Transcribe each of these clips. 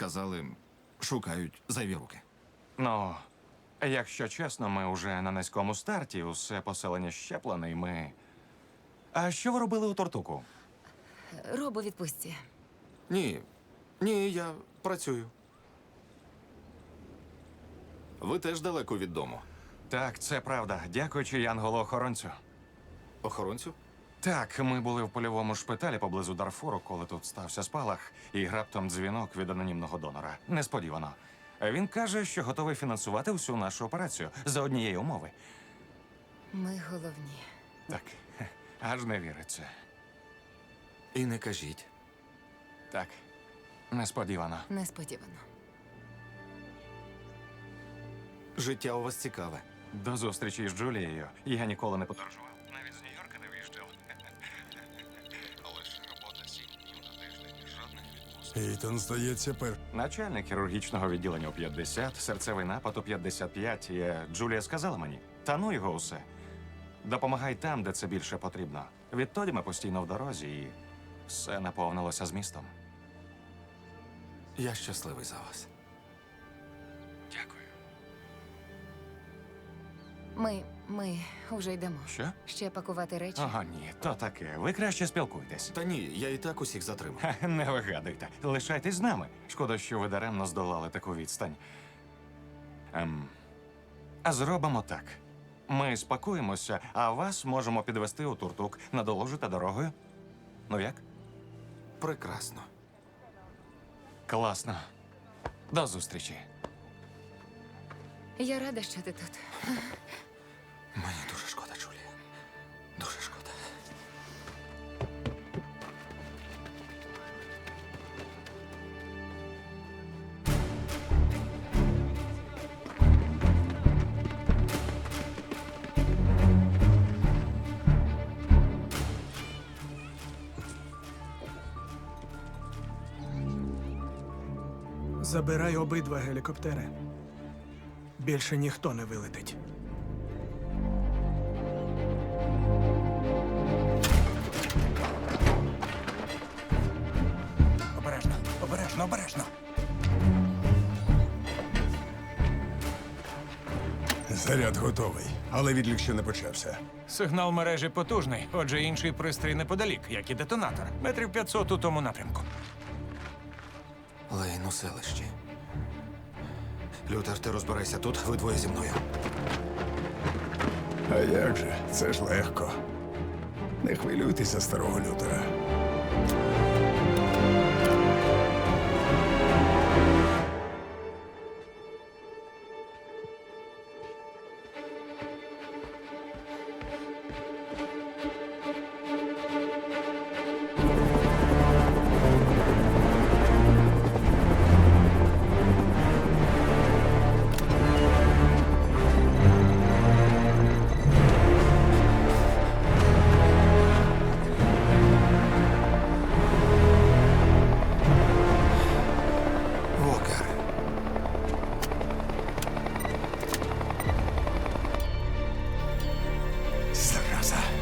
Сказали, шукають зайві руки. Ну, якщо чесно, ми вже на низькому старті, усе поселення щеплене, і ми. А що ви робили у Тортуку? Робо відпустці. Ні, ні, я працюю. Ви теж далеко від дому. Так, це правда. Дякуючи Янголу-охоронцю. Охоронцю? Так, ми були в польовому шпиталі поблизу Дарфуру, коли тут стався спалах, і раптом дзвінок від анонімного донора. Несподівано. Він каже, що готовий фінансувати всю нашу операцію за однієї умови. Ми головні. Так, аж не віриться. І не кажіть. Так, несподівано. Несподівано. Життя у вас цікаве. До зустрічі з Джулією. Я ніколи не подорожував. Жодних здається пер. Начальник хірургічного відділення у 50, серцевий напад у 55. І Джулія сказала мені: та ну його усе. Допомагай там, де це більше потрібно. Відтоді ми постійно в дорозі, і все наповнилося змістом. Я щасливий за вас. Дякую. Ми. Ми вже йдемо. Що? Ще пакувати речі. Ага, ні, то таке. Ви краще спілкуйтесь. Та ні, я і так усіх затримав. Ха, Не вигадуйте. Лишайтесь з нами. Шкода, що ви даремно здолали таку відстань. Ем, а зробимо так. Ми спакуємося, а вас можемо підвести у туртук, надоложити дорогою. Ну як? Прекрасно. Класно. До зустрічі. Я рада, що ти тут. Мені дуже шкода, Джулія. Дуже шкода. Забирай обидва гелікоптери. Більше ніхто не вилетить. Обережно, обережно. Заряд готовий, але відлік ще не почався. Сигнал мережі потужний, отже, інший пристрій неподалік, як і детонатор. Метрів 500 у тому напрямку. Лейн у селищі. Лютер, ти розбирайся тут, ви двоє зі мною. А як же? Це ж легко. Не хвилюйтеся, старого Лютера.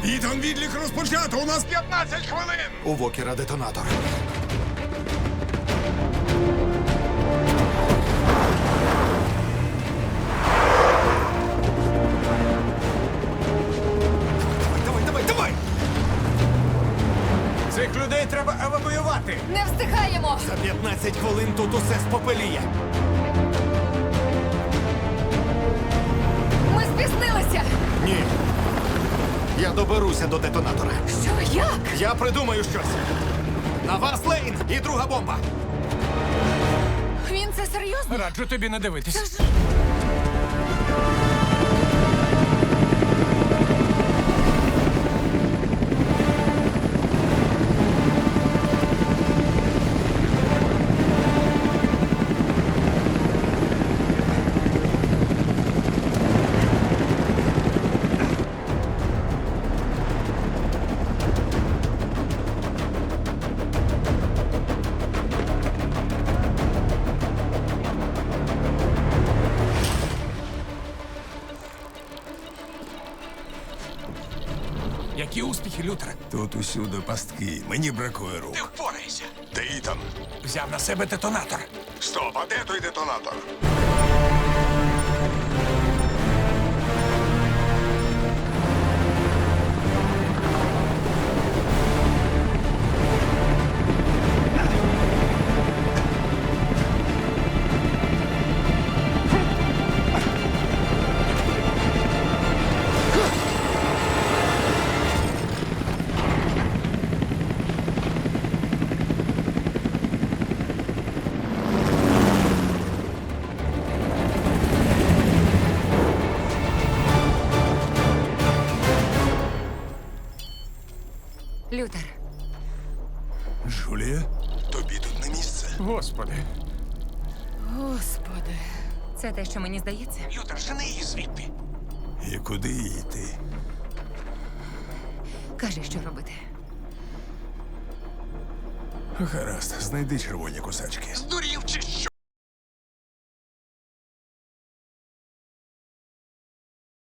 Ітан, відлік розпочато! У нас 15 хвилин! У Вокера детонатор. Давай, давай, давай, давай! Цих людей треба евакуювати. Не встигаємо! За 15 хвилин тут усе спопеліє. Ми спізнилися! Ні. Я доберуся до детонатора. Що як? Я придумаю щось. На вас, Лейн, і друга бомба. Він це серйозно? Раджу тобі не дивитись. Які успіхи, Лютер? Тут усюди пастки. Мені бракує рук. Ти впорайся. Де Ітан? Взяв на себе детонатор. Стоп, а де той детонатор? Господи. господи. Це те, що мені здається? Лютер, жени її звідти. І куди їй йти? Кажи, що робити. Гаразд, знайди червоні кусачки. Здурів чи що?